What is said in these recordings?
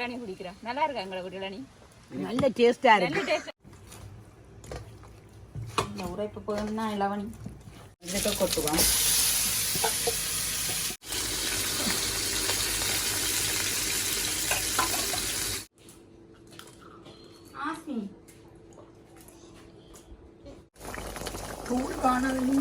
இளநீ குடிக்கிறேன். நல்லா இருக்கா எங்களை இளநீ நல்ல டேஸ்டா இருக்கு. இந்த உரைப்பு போதும்னா இளவணி. இதுக்கு கொட்டுவோம் ஆஸ்மி தூள் காணவில்லை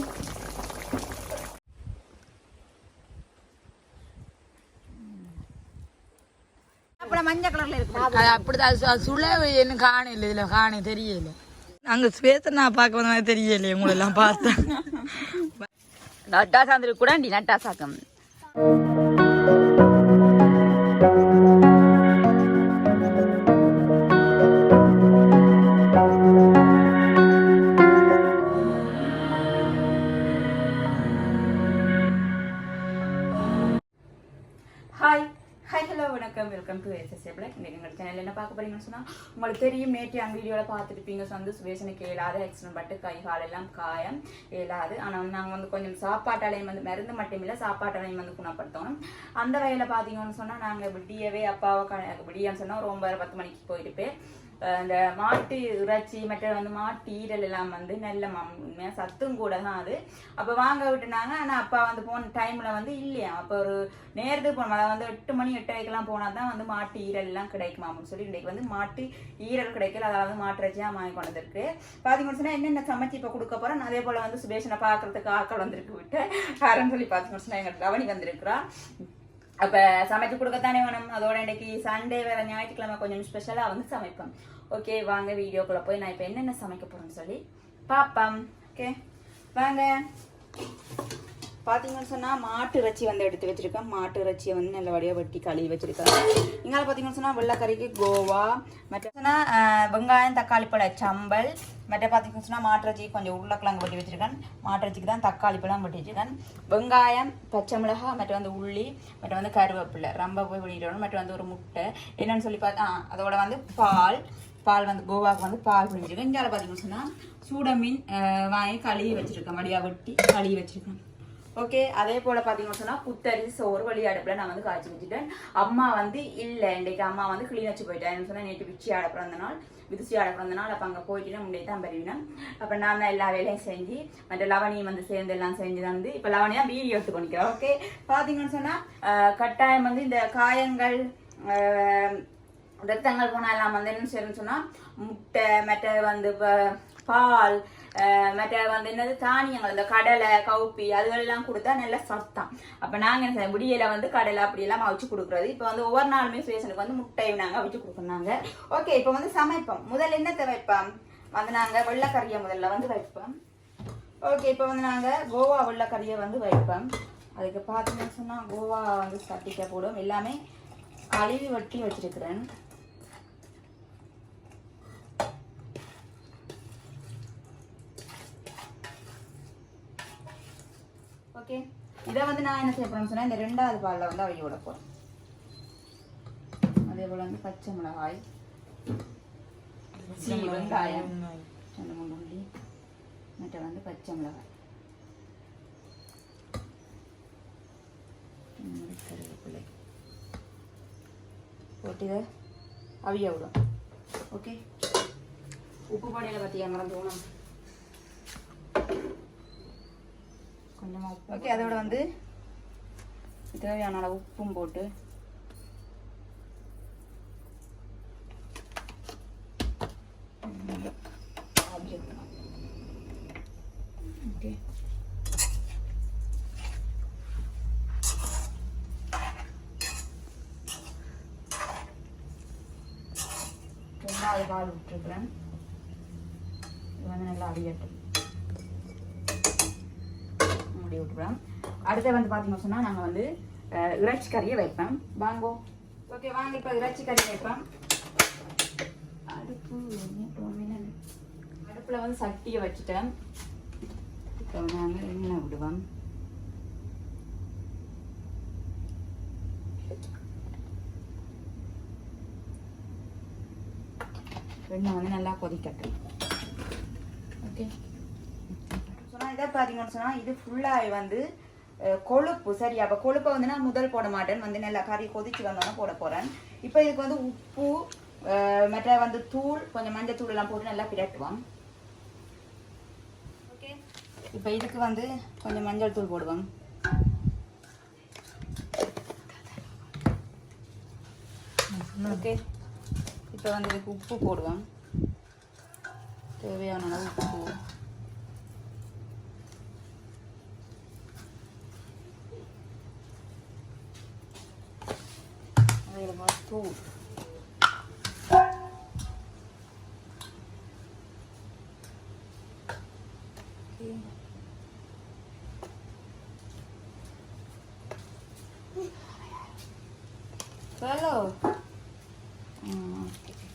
அப்புறம் மஞ்சள் கலர்ல இருக்கு அது அப்படிதான். அது சு- சுளை என்ன இல்லை இதில் காண தெரியல. நாங்கள் ஸ்வேத நான் பார்க்க வந்த மாதிரி தெரியலையே உங்களெல்லாம் பார்த்தேன் நட்டா சாந்திரி கூட நட்டா சாக்கம் வணக்கம் வெல்கம் டு எஸ்எஸ்ஏ பிளாக் இன்றைக்கி எங்கள் சேனல் என்ன பார்க்க போறீங்கன்னு சொன்னால் உங்களுக்கு தெரியும் நேற்று அந்த வீடியோவில் பார்த்துருப்பீங்க. வந்து சுவேஷனுக்கு இயலாத ஆக்சிடென்ட் பட்டு கை கால் எல்லாம் காயம் இயலாது ஆனால் வந்து நாங்கள் வந்து கொஞ்சம் சாப்பாட்டாலையும் வந்து மருந்து மட்டும் இல்லை சாப்பாட்டாலையும் வந்து குணப்படுத்தணும். அந்த வகையில் பார்த்தீங்கன்னு சொன்னால் நாங்கள் விடியவே அப்பாவை விடியான்னு சொன்னால் ஒரு ஒன்பது பத்து மணிக்கு போயிருப்பேன். இந்த மாட்டு இறைச்சி மற்ற வந்து மாட்டு ஈரல் எல்லாம் வந்து நல்ல மம் உண்மையாக சத்தும் கூட தான் அது. அப்போ வாங்க விட்டுனாங்க. ஆனால் அப்பா வந்து போன டைமில் வந்து இல்லையா? அப்போ ஒரு நேரத்துக்கு போனோம் வந்து எட்டு மணி எட்டரைக்கெல்லாம் போனால் தான் வந்து மாட்டு ஈரல் எல்லாம் கிடைக்குமா அப்படின்னு சொல்லி இன்றைக்கு வந்து மாட்டு ஈரல் கிடைக்கல. அதாவது மாட்டு இறைச்சியாக வாங்கி கொண்டு வந்திருக்கு பார்த்தீங்கன்னு சொன்னால் என்னென்ன சமைச்சு இப்போ கொடுக்க போகிறோம் அதே போல் வந்து சுபேஷனை பார்க்கறதுக்கு ஆக்கள் வந்திருக்கு விட்டு. யாருன்னு சொல்லி பார்த்தீங்கன்னு சொன்னால் எங்களுக்கு கவனி வந்திருக்கிறா. அப்ப சமைச்சு கொடுக்கத்தானே வேணும்? அதோட இன்றைக்கு சண்டே வேற ஞாயிற்றுக்கிழமை கொஞ்சம் ஸ்பெஷலா வந்து சமைப்போம். ஓகே வாங்க வீடியோக்குள்ள போய் நான் இப்ப என்னென்ன சமைக்க போறேன்னு சொல்லி பாப்போம். ஓகே வாங்க. பார்த்தீங்கன்னு சொன்னால் மாட்டு இறைச்சி வந்து எடுத்து வச்சுருக்கேன். மாட்டு இறைச்சியை வந்து நல்ல வடியாக வெட்டி கழுவி வச்சுருக்கேன். இங்கால பார்த்தீங்கன்னு சொன்னால் வெள்ளைக்கறிக்கு கோவா மற்ற சொன்னால் வெங்காயம் தக்காளி பழ சம்பல் மற்ற பார்த்தீங்கன்னு சொன்னால் மாட்டிறச்சி கொஞ்சம் உருளைக்கிழங்கு வெட்டி வச்சிருக்கேன். மாட்டிறச்சிக்கு தான் தக்காளி பழம் வெட்டி வச்சுருக்கேன். வெங்காயம் பச்சை மிளகாய் மற்ற வந்து உள்ளி மற்ற வந்து கருவேப்பிலை. ரொம்ப போய் வெளியிடணும் மற்ற வந்து ஒரு முட்டை. என்னென்னு சொல்லி பார்த்தா அதோட வந்து பால் பால் வந்து கோவாக்கு வந்து பால் பிடிச்சிருக்கேன் இங்கே பார்த்தீங்கன்னு சொன்னால் சூட மீன் வாங்கி கழுவி வச்சுருக்கேன். மடியாக வெட்டி கழுவி வச்சுருக்கேன். ஓகே அதே போல பாத்தீங்கன்னு சொன்னா புத்தரிசி சோறு வழி அடுப்புல நான் வந்து காய்ச்சி வச்சுட்டேன். அம்மா வந்து இல்ல இன்றைக்கு அம்மா வந்து கிளீன் வச்சு போயிட்டேன் சொன்னா நேற்று பிச்சி ஆட பிறந்த நாள் விதிச்சி ஆட பிறந்த நாள். அப்ப அங்க போயிட்டு முன்னே தான் பெரியவினேன் அப்ப நான் தான் எல்லா வேலையும் செஞ்சு மற்ற லவணியும் வந்து சேர்ந்து எல்லாம் செஞ்சு தந்து இப்ப லவணி தான் வீடியோ எடுத்து பண்ணிக்கிறேன் ஓகே பாத்தீங்கன்னு சொன்னா கட்டாயம் வந்து இந்த காயங்கள் ரத்தங்கள் போனால் எல்லாம் வந்து என்ன செய்யணும்னு சொன்னா முட்டை மெட்டை வந்து பால் மற்ற வந்து என்னது தானியங்கள் இந்த கடலை கவுப்பி அதுகளெல்லாம் கொடுத்தா நல்ல சத்தம். அப்போ நாங்கள் என்ன செய்வோம் வந்து கடலை அப்படியெல்லாம் அவிச்சு கொடுக்குறது. இப்போ வந்து ஒவ்வொரு நாளுமே சுயசனுக்கு வந்து முட்டையை நாங்கள் அவிச்சு கொடுக்குறாங்க ஓகே இப்போ வந்து சமைப்போம். முதல்ல என்னத்தை வைப்போம் வந்து நாங்கள் வெள்ளைக்கறியை முதல்ல வந்து வைப்போம். ஓகே இப்போ வந்து நாங்கள் கோவா வெள்ளைக்கறியை வந்து வைப்போம். அதுக்கு பார்த்தீங்கன்னு சொன்னால் கோவா வந்து சட்டிக்க போடும். எல்லாமே கழுவி வட்டி வச்சிருக்கிறேன். ஓகே. இதை வந்து நான் என்ன செய்ய போறேன்னு சொன்னா இந்த ரெண்டாவது பாலில் வந்து அவைய விட போறேன் அதே போல வந்து பச்சை மிளகாய் வெங்காயம் ரெண்டு மூணு உள்ளி மற்ற வந்து பச்சை மிளகாய். போட்டு இதை அவிய விடும். ஓகே? உப்பு பொடியில் பற்றியா மறந்து போகணும் கொஞ்சமாக உப்பு ஓகே அதோட வந்து தேவையான அளவு உப்பும் போட்டு ஓகே ரெண்டாவது பால் விட்டுருக்குறேன் இது வந்து நல்லா அடியட்டும் மூடி விட்டுறோம் அடுத்து வந்து பார்த்தீங்கன்னு சொன்னால் நாங்கள் வந்து இறைச்சி கறியை வைப்போம். வாங்கோ. ஓகே வாங்க இப்போ இறைச்சி கறி வைப்போம். அடுப்பு அடுப்பில் வந்து சட்டியை வச்சுட்டேன். இப்போ நாங்கள் எண்ணெய் விடுவோம் எண்ணெய் வந்து நல்லா கொதிக்கட்டும். ஓகே. சொன்னால் இதை பார்த்தீங்கன்னு சொன்னால் இது ஃபுல்லாக வந்து கொழுப்பு. சரி அப்போ கொழுப்பை வந்து நான் முதல் போட மாட்டேன். வந்து நல்லா கறி கொதிச்சு வந்தோன்னே போட போகிறேன் இப்போ இதுக்கு வந்து உப்பு மற்ற வந்து தூள் கொஞ்சம் மஞ்சள் தூள் எல்லாம் போட்டு நல்லா பிரட்டுவோம். ஓகே. இப்போ இதுக்கு வந்து கொஞ்சம் மஞ்சள் தூள் போடுவோம். ஓகே. இப்போ வந்து இதுக்கு உப்பு போடுவோம். தேவையான அளவு உப்பு. Okay. ஹலோ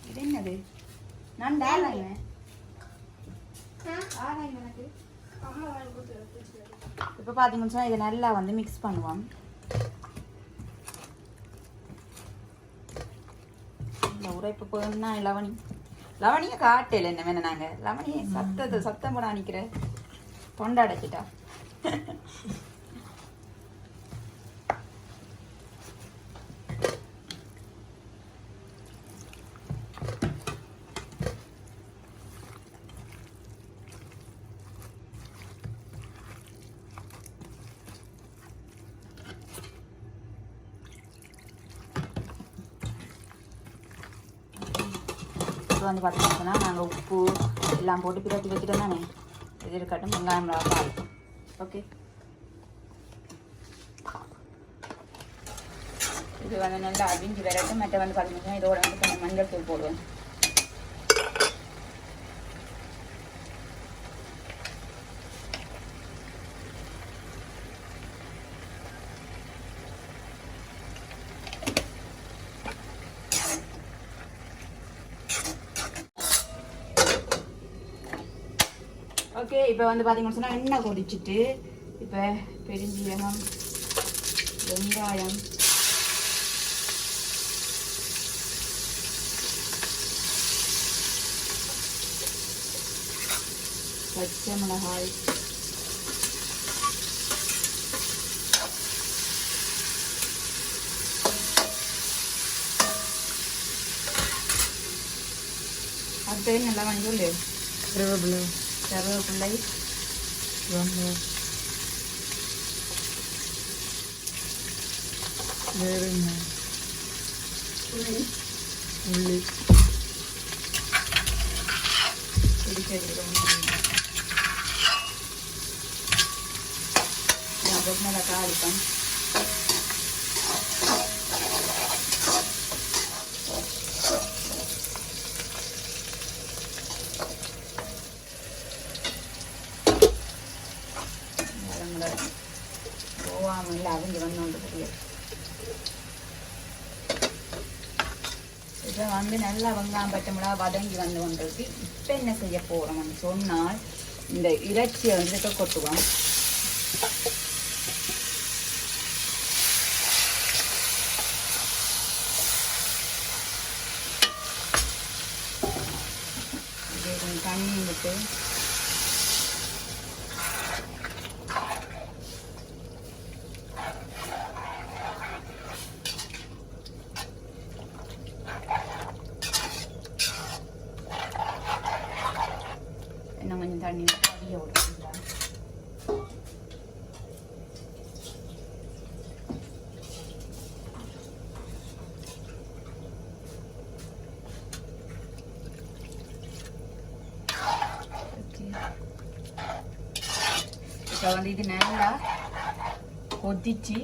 இது என்னது நான் டாலாங்க இப்போ பார்த்தீங்கன்னு சொன்னால் இதை நல்லா வந்து மிக்ஸ் பண்ணுவோம் இந்த உரைப்பு போனா லவணி. லவணியை காட்டல என்ன வேணும் நாங்கள் லவணியை சத்தத்தை சத்தம் போட நிற்கிற தொண்டை அடைச்சிட்டா. இப்போ வந்து பார்த்தீங்கன்னா நாங்கள் உப்பு எல்லாம் போட்டு பிரட்டி வச்சுட்டோம் தானே. இது இருக்கட்டும் வெங்காயம் மிளகா பால். ஓகே இது வந்து நல்லா அவிஞ்சு வரட்டும். மற்ற வந்து பார்த்தீங்கன்னா இதோட வந்து கொஞ்சம் மஞ்சள் தூள் போடுவேன் ஓகே இப்போ வந்து பார்த்தீங்கன்னு சொன்னால் எண்ணெய் கொதிச்சுட்டு இப்போ பெருஞ்சீரகம் வெங்காயம். பச்சை மிளகாய். அடுத்தது நல்லா வாங்கி கருவேப்பிலை. கருவேப்பிள்ளை வெங்காயம் வேறு என்ன உள்ளி பிடிக்க அப்புறம் நல்லா தாளிப்பேன் போவாமல் அவிஞ்சு வந்து புரியுது இதை வந்து நல்லா வெங்காயம் பச்சை மிளகா வதங்கி வந்து கொண்டிருக்கு இப்போ என்ன செய்ய போகிறோம்னு சொன்னால் இந்த இறைச்சியை வந்து இதுக்கு கொட்டுவோம். தண்ணி விட்டு இன்னும் கொஞ்சம் தண்ணி இப்போ வந்து இது நல்லா கொதிச்சு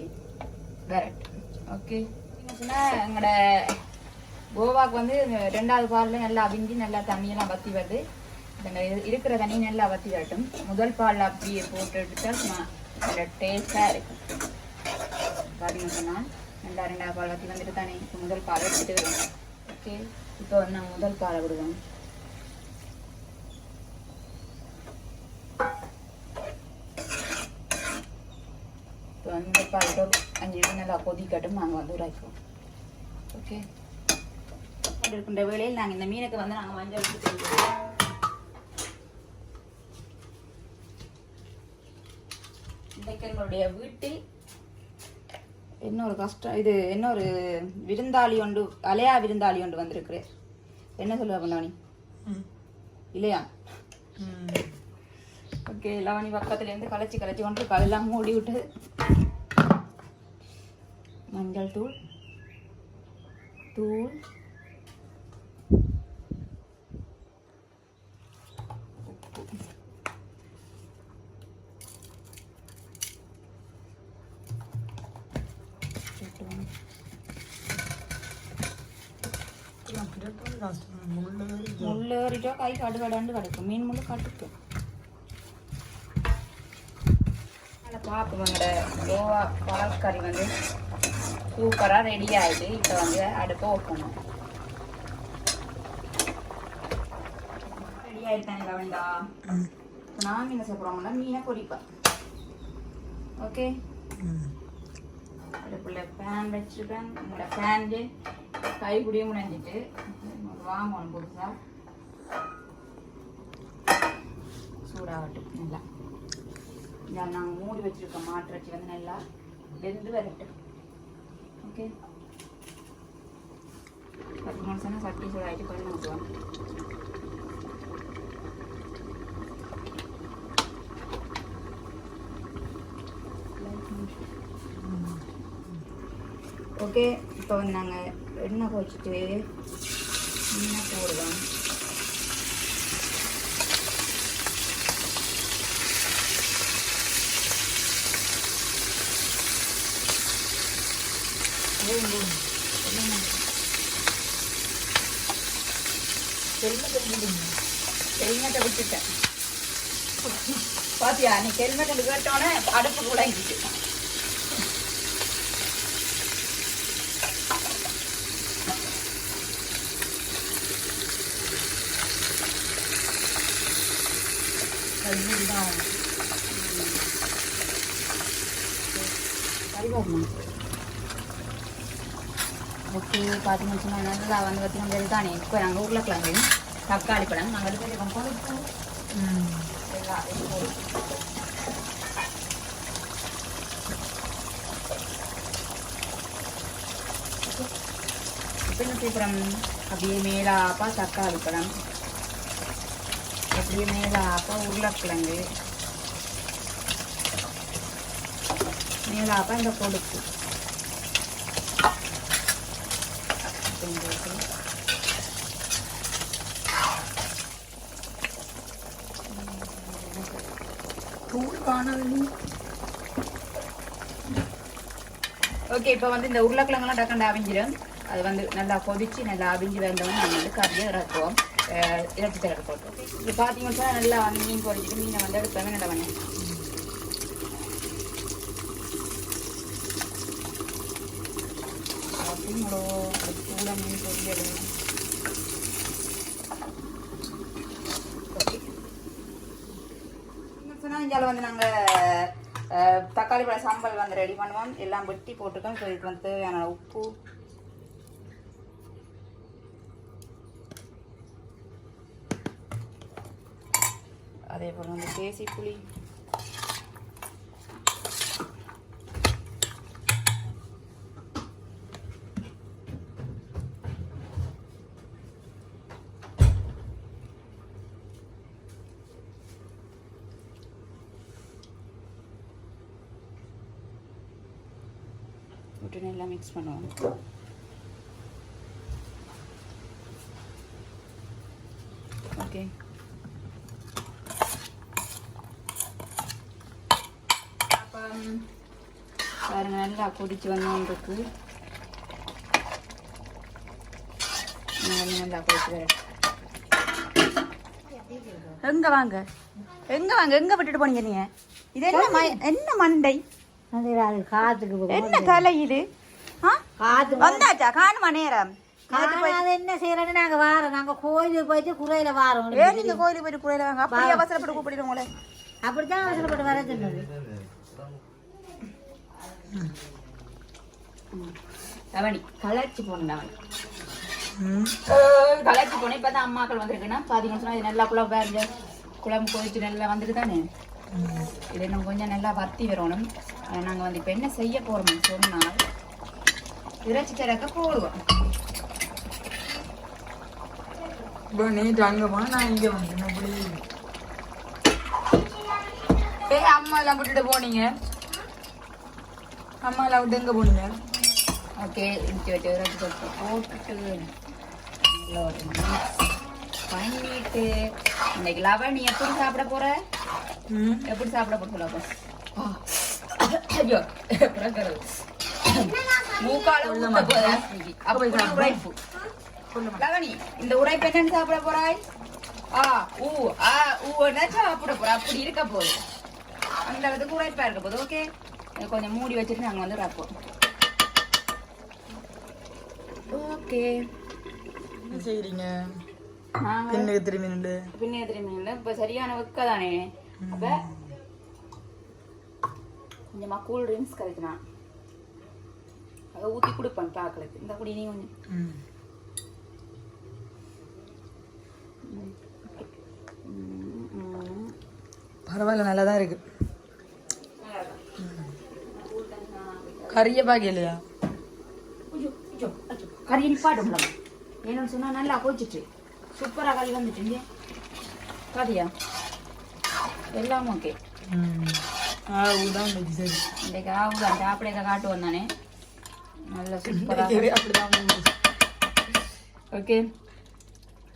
வரட்டும் ஓகே சொன்னால் எங்களோட கோவாக்கு வந்து ரெண்டாவது பாலில் நல்லா அவிஞ்சி நல்லா தண்ணியெல்லாம் பற்றி வருது இருக்கிற தண்ணி நல்லா வற்றி முதல் பால் அப்படியே போட்டு எடுத்தால் சும்மா டேஸ்டாக இருக்கும். பார்த்தீங்கன்னு சொன்னால் நல்லா ரெண்டாவது பால் வத்தி வந்துட்டு தானே இப்போ முதல் பால் எடுத்துட்டு வருவோம். ஓகே இப்போ வந்து நான் முதல் பாலை விடுவோம் இப்போ வந்து பால் அஞ்சு நல்லா கொதிக்கட்டும். நாங்கள் வந்து உரைக்குவோம் ஓகே அப்படி இருக்கின்ற வேளையில் நாங்கள் இந்த மீனுக்கு வந்து நாங்கள் மஞ்சள் விட்டு எங்களுடைய வீட்டில் என்ன ஒரு கஷ்டம் இது என்ன ஒரு விருந்தாளி ஒன்று அலையா விருந்தாளி ஒன்று வந்திருக்கிறேன் என்ன சொல்லுவ பண்ணாணி இல்லையா? ஓகே லவணி பக்கத்துல இருந்து கலைச்சி கலைச்சி கொண்டு கலெல்லாம் மூடி விட்டு. மஞ்சள் தூள் தூள் உப்பு போட்டுக்கணும். முள்ளு ஏறிட்டோ கை கடு கடாண்டு கிடக்கும். மீன் முள்ளு கட்டுக்கும் அதில் பார்ப்போம் எங்களோட கோவா பால்கறி வந்து சூப்பராக ரெடி ஆகிட்டு இப்போ வந்து அடுப்பை ஓப்பணும் ரெடி ஆயிட்டாங்க வேண்டாம் நான் என்ன சாப்பிட்றோம்னா மீனை பொரிப்பேன் ஓகே அடுப்புல ஃபேன் வச்சுருக்கேன். உங்களோட ஃபேன்லேயே கை குடிய முடிஞ்சிட்டு வாங்கணும் புதுசா சூடாகட்டும். நல்லா. இதை நாங்கள் மூடி வச்சுருக்க மாட்டிறச்சி வந்து நல்லா வெந்து வரட்டும். ஓகே பத்து நிமிஷம் சட்டி சூடாகிட்டு கொஞ்சம் ஊற்றுவோம் ஓகே இப்போ வந்து நாங்கள் எண்ணெய் போச்சுட்டு எண்ணெய் போடுவோம். ஹெல்மெட்டை விட்டுட்டேன் பாத்தியா நீ ஹெல்மெட் கேட்டோன்னே அடுப்பு கூட இருக்கு கறிவேப்பிலை ஓகே பார்த்தீங்கன்னு நல்லா வந்து பார்த்திங்கன்னா தானே இப்போ நாங்கள் உருளைக்கிழங்கு தக்காளி பழம். நாங்கள் எடுத்து கொடுத்து எல்லாம் இது போடு. இப்போ என்ன செய்யப்படுறோம் அப்படியே மேலாப்பா தக்காளி பழம். அப்படியே மேலாப்பா உருளைக்கிழங்கு. மேலாப்பா இந்த கொழுப்பு. கொஞ்சம் தூள் காணவில்லை ஓகே இப்போ வந்து இந்த உருளைக்கிழங்கெல்லாம் டக்கண்டு அவிஞ்சிடும் அது வந்து நல்லா கொதிச்சு நல்லா அவிஞ்சு வந்தவங்க நம்ம வந்து கறியை இறக்குவோம். இறச்சி தரக்கு போட்டோம் இப்போ பார்த்தீங்கன்னா நல்லா வந்து மீன் பொறிச்சிட்டு மீனை வந்து எடுப்பாங்க நல்லா பண்ணி அப்படிங்களோ அது கூட மீன் சொன்னால் இந்தியாவில் வந்து நாங்கள் தக்காளி பழம் சாம்பல் வந்து ரெடி பண்ணுவோம் எல்லாம் வெட்டி போட்டுக்கோம் ஸோ இதுக்கு வந்து தேவையான உப்பு அதே போல் வந்து தேசி புளி விட்டு நல்லா மிக்ஸ் பண்ணுவோம் ஓகே பாருங்க நல்லா கொதிச்சு வந்தோன்றிருக்கு நல்லா கொதிச்சு எங்க வாங்க? எங்க வாங்க? எங்க விட்டுட்டு போனீங்க நீங்க? இது என்ன ம- என்ன மண்டை? அது காத்துக்கு. என்ன கலை இது? வந்தாச்சா காணுமா நேரம் நாங்க என்ன செய்யறோன்னு நாங்க வாரோம் நாங்க கோயிலுக்கு போயிட்டு குறையில வாரோம் ஏன் நீங்க கோயிலுக்கு போயிட்டு கோயில வாங்க அப்படியே அவசரப்பட்டு உங்களை அப்படித்தான் அவசரப்பட்டு வர சொன்னது தவணி கலர்ச்சி போன கலர்ச்சி போன இப்போ தான் அம்மாக்கள் வந்திருக்குன்னா பார்த்தீங்கன்னு சொன்னா இது நல்லா குழம்பு பாருங்க குழம்பு நல்லா வந்துட்டு தானே இது இன்னும் கொஞ்சம் நல்லா வத்தி வரணும் நாங்கள் வந்து இப்போ என்ன செய்ய போகிறோம்னு சொன்னால் இறைச்சி திறக்க போடுவோம். இப்போ நேற்று அங்கே போனால் நான் இங்கே வந்தேன் அப்படி ஏய் அம்மா எல்லாம் விட்டுட்டு போனீங்க? அம்மா எல்லாம் விட்டு எங்கே போனீங்க? ஓகே இடிச்சு வச்சு இறைச்சி தொட்டு போட்டுட்டு பண்ணிட்டு இன்னைக்கு லவன் நீ எப்படி சாப்பிட போற? ம். எப்படி சாப்பிட போற. ஐயோ லவனி இந்த உரைப்பு என்னன்னு சாப்பிட போறாய்? ஆ ஊ ஆ ஊன்னா சாப்பிட போற? அப்படி இருக்க போகுது. அந்த அளவுக்கு உரைப்பா இருக்க போகுது ஓகே கொஞ்சம் மூடி வச்சுட்டு நாங்க வந்து ரப்போம் ஓகே என்ன செய்கிறீங்க பின்னுக்கு திரும்பி நின்று பின்ன திரும்பி இப்ப சரியான வெக்க தானே அப்ப கொஞ்சமா கூல் ட்ரிங்க்ஸ் கரைக்கலாம் அதை ஊத்தி கொடுப்பேன் பாக்களுக்கு இந்த குடி நீ கொஞ்சம். பரவாயில்ல நல்லா தான் இருக்கு. கறியை ஐயோ, ஐயோ. கறி நிப்பாட்டும் ஏன்னு சொன்னா நல்லா போச்சுட்டு சூப்பரா கறி வந்துட்டு பாத்தியா எல்லாம் ஓகே. ம். ஆ ஊதான் இன்னைக்கு சரி. இன்றைக்கு ஆகுதான் சாப்பிட காட்டு வந்தானே நல்ல சூப்பரா இன்னைக்கு அப்படிதான். ஓகே.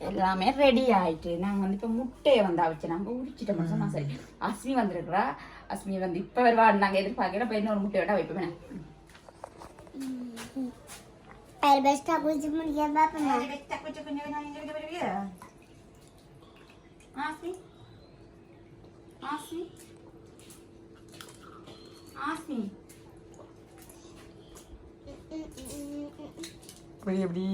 எல்லாமே ரெடி ஆயிட்டு நாங்க வந்து இப்ப முட்டையை வந்து அவிச்சு நாங்க உரிச்சிட்டோம். சொன்னா சரி. அஸ்மி வந்திருக்கிறா. அஸ்மி வந்து இப்ப வருவா. நாங்க எதிர்பார்க்கல. இப்ப இன்னொரு முட்டை விட்டா வைப்போமே பெஸ்டா குளிச்சு முடிக்க பாப்பேன் ஆஸ்மி ஆஸ்மி ஆஸ்மி எப்படி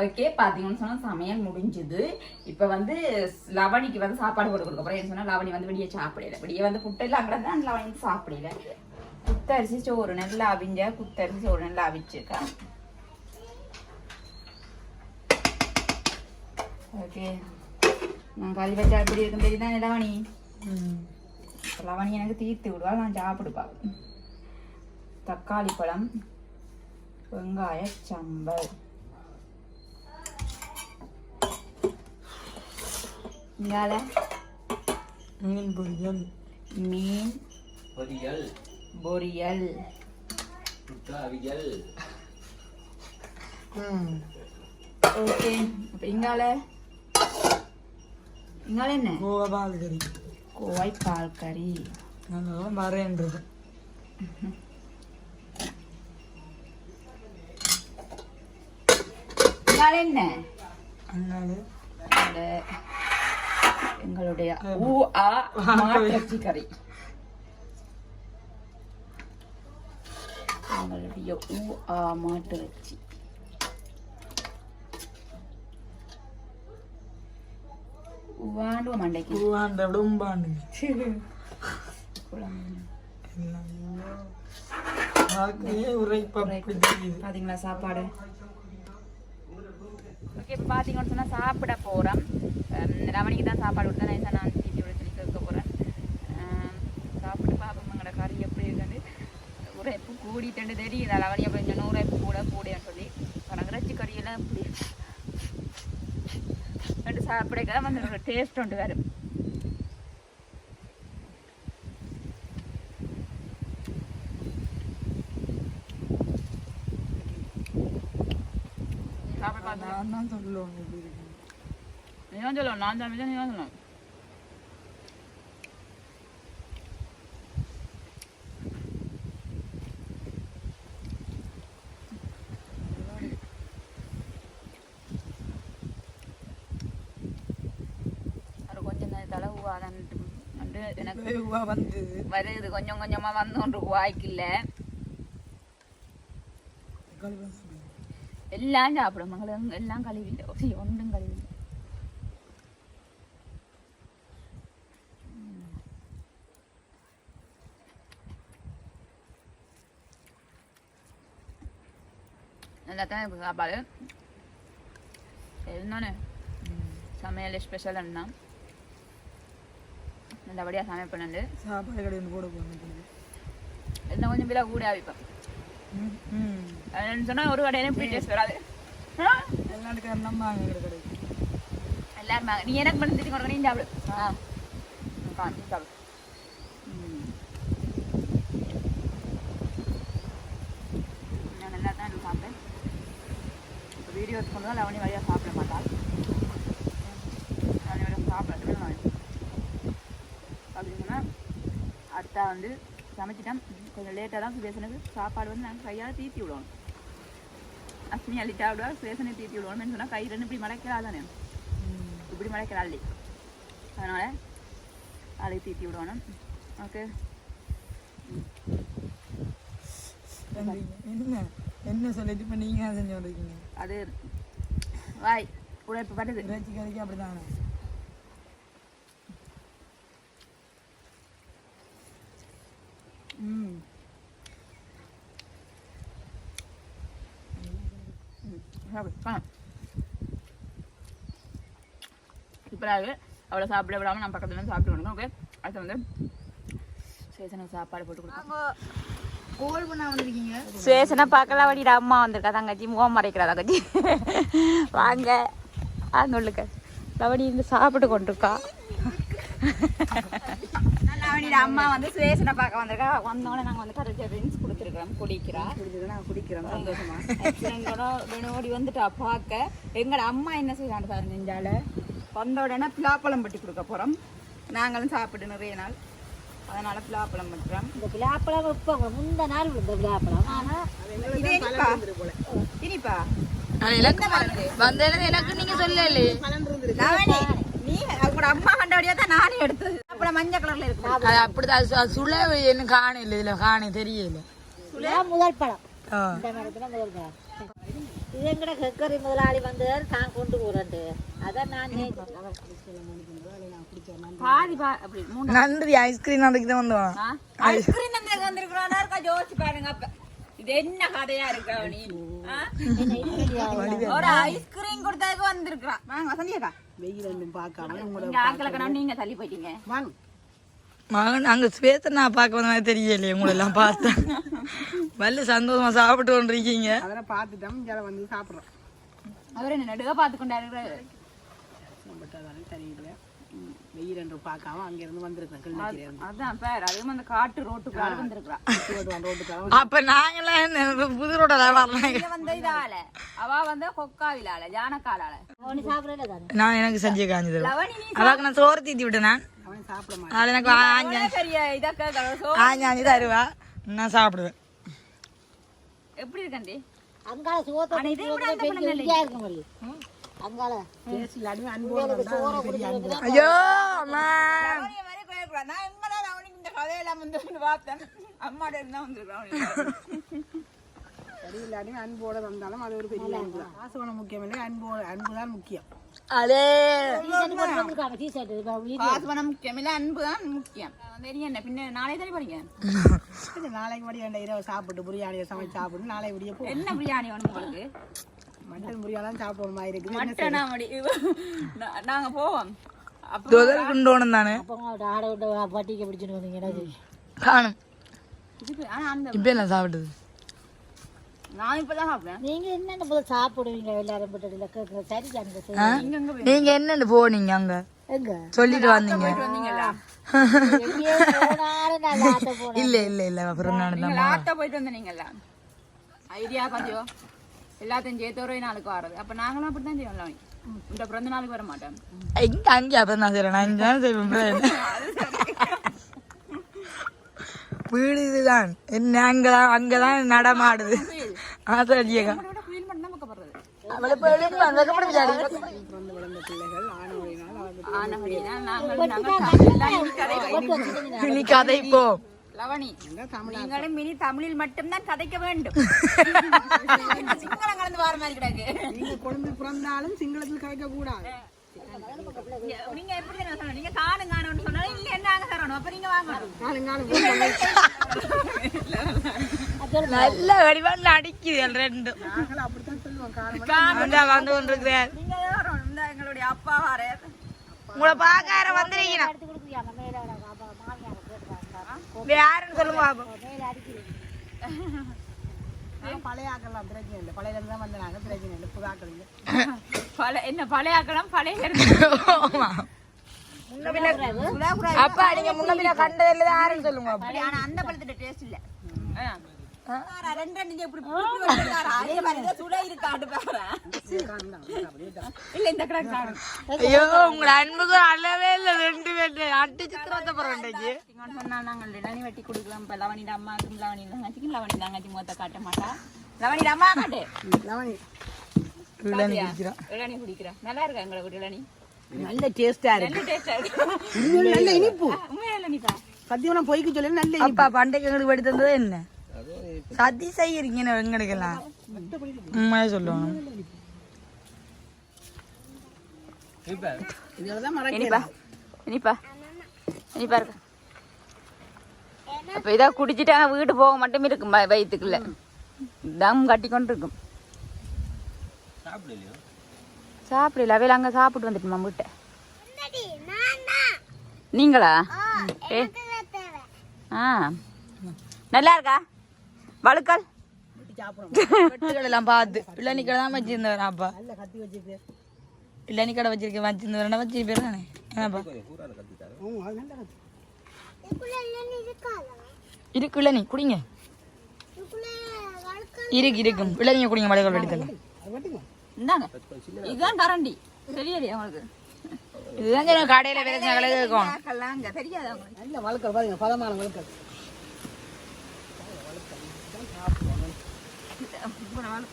ஓகே பாத்தீங்கன்னு சொன்னா சமையல் முடிஞ்சுது. இப்ப வந்து லவணிக்கு வந்து சாப்பாடு போட்டு கொடுக்க போறேன் சொன்னா லவணி வந்து வெளியே சாப்பிடல. வெளியே வந்து புட்டெல்லாம் அங்கே தான் லவணி வந்து சாப்பிடல. குத்தரிசி சோறு நல்லா அவிஞ்ச குத்தரிசி சோறு நல்லா அவிச்சிருக்கா? ஓகே நான் கறி வச்சா எப்படி இருக்கும் தெரியுதான் லவணி? லவணி எனக்கு தீர்த்து விடுவா நான் சாப்பிடுப்பா. தக்காளி பழம் வெங்காய சம்பல். இங்கால மீன் பொரியல். மீன் பொரியல். பொரியல். அவியல். ஓகே. அப்ப இங்கால இங்கால என்ன? கோவா பால் கறி. கோவை பால் கறி. நாங்கள் வரேன்றது என்ன? எங்களுடைய ஊ ஆ மாட்டிறச்சி கறி எங்களுடைய ஊ ஆ மாட்டிறச்சி உவாண்டுவ மண்டைக்கு பூவாண்ட விட உம்பாண்டு உரைப்பா பாத்தீங்களா சாப்பாடு? ஓகே இப்போ பார்த்தீங்கன்னு சொன்னால் சாப்பிட போகிறோம் ரவணிக்கு தான் சாப்பாடு கொடுத்தா நான் நான் தீட்டி விட சொல்லி கேட்க போகிறேன் சாப்பிட்டு பார்ப்போம் எங்களோட கறி எப்படி இருக்குன்னு. உரைப்பு கூடிட்டு தெரியுது? ரவணி அப்படி நூறு உரைப்பு கூட கூடன்னு சொல்லி. ஆனால் கறியெல்லாம் எப்படி ரெண்டு வந்து டேஸ்ட் உண்டு வேறு சாப்பிட பார்த்தா நான் தான் சொல்லுவோம் இப்படி இருக்கு நீ தான் சொல்லணும் நான் நீ தான் தான் வந்து எனக்கு வேவா வந்தது வருது கொஞ்சம் கொஞ்சமா வந்து ஒன்று வாய்க்கில்ல எல்லாம் சாப்பிடும் எல்லாம் கழுவில்லை ஒன்றும் கழுவில்லை நல்லா தான் இருக்கு சாப்பாடு இருந்தானே சமையல் ஸ்பெஷல் என்ன நல்லபடியாக சமைப்பேன் சாப்பாடு கடையில் போட போகணும் இன்னும் கொஞ்சம் விலை கூட என்னன்னு சொன்னால் ஒரு கடையில இப்படி டேஸ்ட் வராது ஆ? எல்லாத்துக்கும் நம்ம எல்லாரும். நீ எனக்கு பண்ணி திரும்பி கொடுக்க நீ சாப்பிடு ஆ சாப்பிடு ம். நான் நல்லா தான் எனக்கு சாப்பிட்டேன் தான் லவனி வழியாக சாப்பிட மாட்டாள் லவனி வழியாக சாப்பிட அப்படின்னு சொன்னால் அடுத்தா வந்து சமைச்சிட்டேன். கொஞ்சம் லேட்டாக தான் சுதேசனுக்கு சாப்பாடு வந்து நாங்கள் கையால் தீத்தி விடுவோம். அஸ்மி அள்ளிட்டா விடுவா சுதேசனை தீத்தி விடுவோம்னு சொன்னால் கை ரெண்டு இப்படி மடக்கிறா தானே இப்படி மடக்கிற அள்ளி. அதனால் அள்ளி தீத்தி விடணும் ஓகே. என்ன? என்ன சொல்லிட்டு இப்போ நீங்கள் செஞ்சு வந்திருக்கீங்க அது வாய் உழைப்பு பட்டுது இறைச்சி கறிக்கு அப்படிதானே ம். இப்போ அவளை சாப்பிட விடாமல் நான் பக்கத்துல இருந்து சாப்பிட்டு கொடுக்கணும் ஓகே அடுத்து வந்து சேசனுக்கு சாப்பாடு போட்டு வந்திருக்கீங்க சுவேசனை பார்க்கலாம் வடிடா. அம்மா வந்திருக்கா தங்கச்சி. முகம் மறைக்கிறா தங்கச்சி. வாங்க. வாங்க உள்ளுக்க லவடி இருந்து சாப்பிட்டு கொண்டிருக்கா. லவடியோட அம்மா வந்து சுவேசனை பார்க்க வந்திருக்கா. வந்தோடனே நாங்கள் வந்து கரெக்டாக ட்ரிங்க்ஸ் கொடுத்துருக்கோம் குடிக்கிறா. நான் குடிக்கிறேன். சந்தோஷமா. எங்களோட வெனோடி வந்துட்டா பார்க்க. எங்களோட அம்மா என்ன செய்யறாங்க சார் நெஞ்சால. வந்த உடனே பிலாப்பழம் பட்டி கொடுக்க போறோம். நாங்களும் சாப்பிட்டு நிறைய நாள் அதனால பிலாப்பழம் பட்டுறோம் இந்த விழாப்பழம் வைப்பாங்க. முந்த நாள் இந்த விழாப்பழம் ஆனா இது இனிப்பா? எனக்கு நீங்க சொல்லலே நீ உங்களோட அம்மா கண்டபடியா தான் நானே எடுத்தது. அப்புறம் மஞ்சள் கலர்ல இருக்கு அது அப்படிதான் சுளை என்ன இதுல காண தெரியல. இதுதான் முதல் பழம். ஆ. இந்த மரத்துல முதல் பழம். இது எங்கட கக்கரி முதலாளி வந்தவர் தான் கொண்டு போறேன்ட்டு அதான் நான் பாதி பா அப்படி மூணு நன்றி ஐஸ்கிரீம் நாளைக்கு தான் வந்தோம். ஐஸ்கிரீம் நம்ம வந்திருக்கிறோம்? இருக்கா ஜோதிச்சு பாருங்க அப்ப. இது என்ன கதையா இருக்கு இப்படியா? ஒரு ஐஸ்கிரீம் கொடுத்ததுக்கு வந்திருக்கான் வாங்க வசந்தியக்கா வெயில் ஒன்றும் பார்க்காம உங்களோட நீங்க ஆட்களை கணம் நீங்க தள்ளி போயிட்டீங்க. வாங்க. மகன் அங்க ஸ்வேத்தை நான் பார்க்க வந்த மாதிரி தெரியலையே உங்களை எல்லாம் பார்த்தேன் வல்ல சந்தோஷமா சாப்பிட்டு கொண்டிருக்கீங்க. அதெல்லாம் பார்த்துட்டோம் இங்கே வந்து சாப்பிட்றோம். அவர் என்ன நடுக பார்த்து கொண்டாரு பட் அதெல்லாம் தெரியல ம், வெயில் என்று பார்க்காம வந்திருக்கேன் அதான் பேர் அதுவும் அந்த காட்டு ரோட்டுக்காக அப்ப நாங்களாம் புது ரோட வந்த இதால. அவ வந்து கொக்காவிலால ஜானக்காலால. நான் எனக்கு செஞ்சு காஞ்சி தருவேன் லவணி நீ அவாக்கு நான் சோறு தீத்தி விட்டேன்? நான் அவன் சாப்பிட மாட்டான். எனக்கு ஆஞ்சி எவ்வளவு பெரிய இதக்க ஆஞ்சி ஆஞ்சி தருவா. நான் சாப்பிடுவேன். எப்படி இருக்கண்டி அங்கால சோத்த இருக்கும் ஐயோ அம்மா. அன்போடு வந்தாலும் அது ஒரு பெரிய அன்பு. பணம் முக்கியம் இல்லை அன்போடு அன்பு தான் முக்கியம். அதே. முக்கியம் இல்ல அன்பு தான் முக்கியம். தெரியும் என்ன பின்ன நாளை தானே படிங்க நாளைக்கு ரெண்டு இரவு சாப்பிட்டு பிரியாணியை சமைச்சு சாப்பிட்டு நாளை விடிய போ. என்ன பிரியாணி வேணும் உங்களுக்கு? மட்டன் பிரியாணி சாப்பிடுற மாதிரி இருக்குது. மட்டனா மடி நாங்க போவோம். தொதல் குண்டோணும் தானே? அப்போ ஆட விட்டு பட்டிக்கு பிடிச்சிட்டு வந்தீங்க காணும். இதுக்கு ஆனா அந்த இப்போ என்ன சாப்பிட்டது. நான் இப்பதான் நீங்க என்னென்ன போது சாப்பிடுவீங்க எல்லாரும் போட்டு சரி? நீங்க என்னன்னு போனீங்க அங்க? எங்க? சொல்லிட்டு வந்தீங்க. இல்ல இல்ல இல்ல. அப்புறம் நான் போயிட்டு வந்தீங்களா ஐடியா பாத்தியோ எல்லாத்தையும் சேர்த்து ஒரே நாளுக்கு வர்றது அப்ப நாங்களும் அப்படித்தான் செய்வோம் லவணி இந்த பிறந்த நாளுக்கு வர மாட்டோம் இங்க அங்கே அப்ப நான் செய்யறேன் நான் தான் செய்வேன் வீடு இதுதான். என்ன அங்கதான் அங்கதான் நடமாடுது. மட்டும் தான் பக்கப்படுறது பிறந்து வளர்ந்த பிள்ளைகள் ஆணவரினால் அவர்கள் ஆனபடினா நாங்கள் நாங்கள் எல்லாம் கதை நீ கதை போ. லவணி நீங்களும் மினி தமிழில் மட்டும்தான் கதைக்க வேண்டும். சிங்களம் கலந்து வர மாதிரி கிடக்கு. நீங்க கொழும்பு பிறந்தாலும் சிங்களத்தில் கதைக்க கூடாது. நீங்க எப்படி சொல்லணும்? நீங்க காணும் காணும்னு சொன்னாலும் இல்ல நாங்க தரணும் அப்ப நீங்க வாங்கணும். காலங்காலம் நல்ல வடிவா நடிக்குது ரெண்டும். வந்து வந்து கொண்டிருக்கிறேன். நீங்க தான் வரணும் இந்த எங்களுடைய அப்பா வாரே உங்களை பார்க்க யாரும் வந்திருக்கீங்க எடுத்து கொடுக்குறியா நம்ம மேல யாருன்னு சொல்லுங்க பழைய ஆக்கலாம் பிரச்சனை இல்லை. பழைய தான் வந்து நாங்கள் பிரச்சனை இல்லை. புதாக்கள் இல்லை பழைய என்ன பழைய ஆக்கலாம் பழைய ஆமா. அப்பா நீங்க முன்ன பின்ன கண்டதில்ல யாருன்னு சொல்லுங்க. ஆனா அந்த பழத்தோட டேஸ்ட் இல்ல. ஐயோ அன்புக்கு அளவே இல்ல ரெண்டு பேர்ட்டு. அட்டு சித்திரத்தை நாங்கள் இளநி வெட்டி கொடுக்கலாம். இப்ப லவனிட அம்மாக்கும் லவனி தங்கச்சிக்கும் லவனி தங்கச்சி மொத்த காட்ட மாட்டா. லவனிட அம்மா காட்டு. இளநீ குடிக்கிறா. நல்லா இருக்கா எங்களை இளநி? நல்ல டேஸ்டா இருக்கு. நல்ல டேஸ்டா இருக்கு. உண்மையிலே நல்ல இனிப்பு. உண்மையா இளநிப்பா? சத்தியமா பொய்க்கு சொல்லி நல்ல அப்பா பண்டைக்கு எங்களுக்கு வெடி தந்தது என்ன? சதி செய்யறீங்க எங்களுக்கெல்லாம். உண்மையா சொல்லுவாங்க இனிப்பா? இனிப்பா. இனிப்பா. இருக்கு. அப்ப குடிச்சிட்டா வீடு போக மட்டும் இருக்கும் வ- வயித்துக்குள்ள. தம் கட்டி கொண்டு இருக்கும் சாப்பிடலையோ? சாப்பிடல. அவையில அங்க சாப்பிட்டு வந்துட்டு வீட்டை. நீங்களா? ஏ. ஆ. நல்லா இருக்கா? வழுக்கல். எல்லாம் பார்த்து கடை தான் வச்சிருந்தவன் அப்பா. கடை வச்சிருக்க வச்சிருந்தவன் வச்சு பேர் தானே? என்னப்பா இருக்கு இளநீ குடிங்க. இருக்கு இருக்கும் இளநீங்க குடிங்க அது மட்டுங்க இந்தாங்க. இதுதான் கரண்டி. தெரியலையா உங்களுக்கு. இதுதான் கடையில கலை இருக்கும் தெரியாதா உங்களுக்கு. நல்ல வழக்கல் பாருங்க பதமான வழக்கல்.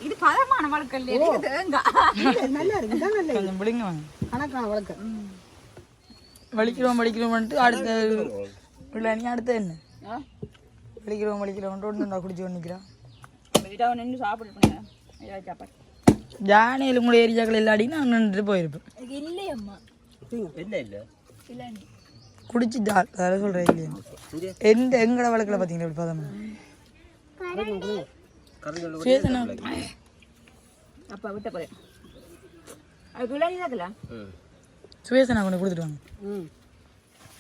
இது பதமான வழக்கல் இது தேங்காய். நல்லா இருக்கு. இதான் நல்ல கொஞ்சம் வாங்க. கணக்கான வழக்கல் வலிக்கிறோம் வலிக்கிறோம்ட்டு அடுத்த இளநீ அடுத்த என்ன? வலிக்கிறோம் வலிக்கிறோம் ஒன்று குடிச்சு நிற்கிறான் வீட்டை நின்று சாப்பிட்டு சாப்பாடு. ஜானையில் உங்களை ஏரியாக்கள் இல்லாடி நான் நின்றுட்டு போயிருப்பேன். இல்லையம்மா இல்லை குடிச்சிட்டு அதான் சொல்கிறேன் இல்லையா? எந்த எங்கட வழக்கில் பார்த்தீங்களா இப்படி பதம்? சுயசனா அப்பா விட்ட போறேன். அது கொண்டு கொடுத்துட்டு வாங்க. ம்.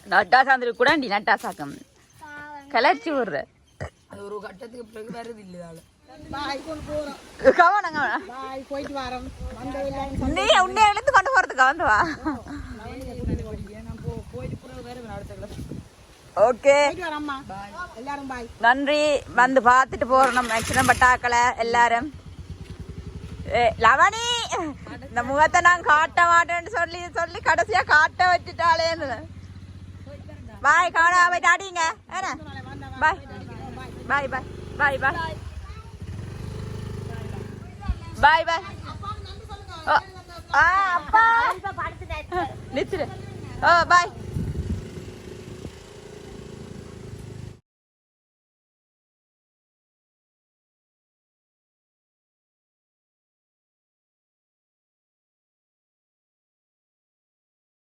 நட்டா சாந்திரி கூடாண்டி நட்டா சாக்கம். கலர்ச்சி விடுற. அது ஒரு கட்டத்துக்கு பிறகு வருது இல்லையால பாய் கொண்டு போகிறோம் கவனம் கவனம் பாய் போயிட்டு வரோம். வந்த இல்லை. நீ உன்னை எழுந்து கொண்டு போறதுக்கு வந்து வா. போயிட்டு ஓகே. எல்லாரும் பாய் நன்றி. வந்து பார்த்துட்டு போறணும் மேக்சிமம் பட்டாக்களை எல்லாரும். லவணி இந்த முகத்தை நான் காட்ட மாட்டேன்னு சொல்லி சொல்லி கடைசியா காட்ட வச்சுட்டாளேன்னு. பாய் காணா போய் தாடிங்க பாய். பாய் பாய். பாய் பாய். பாய் பாய். ஆ அப்பா. நிச்சிரு ஓ பாய்.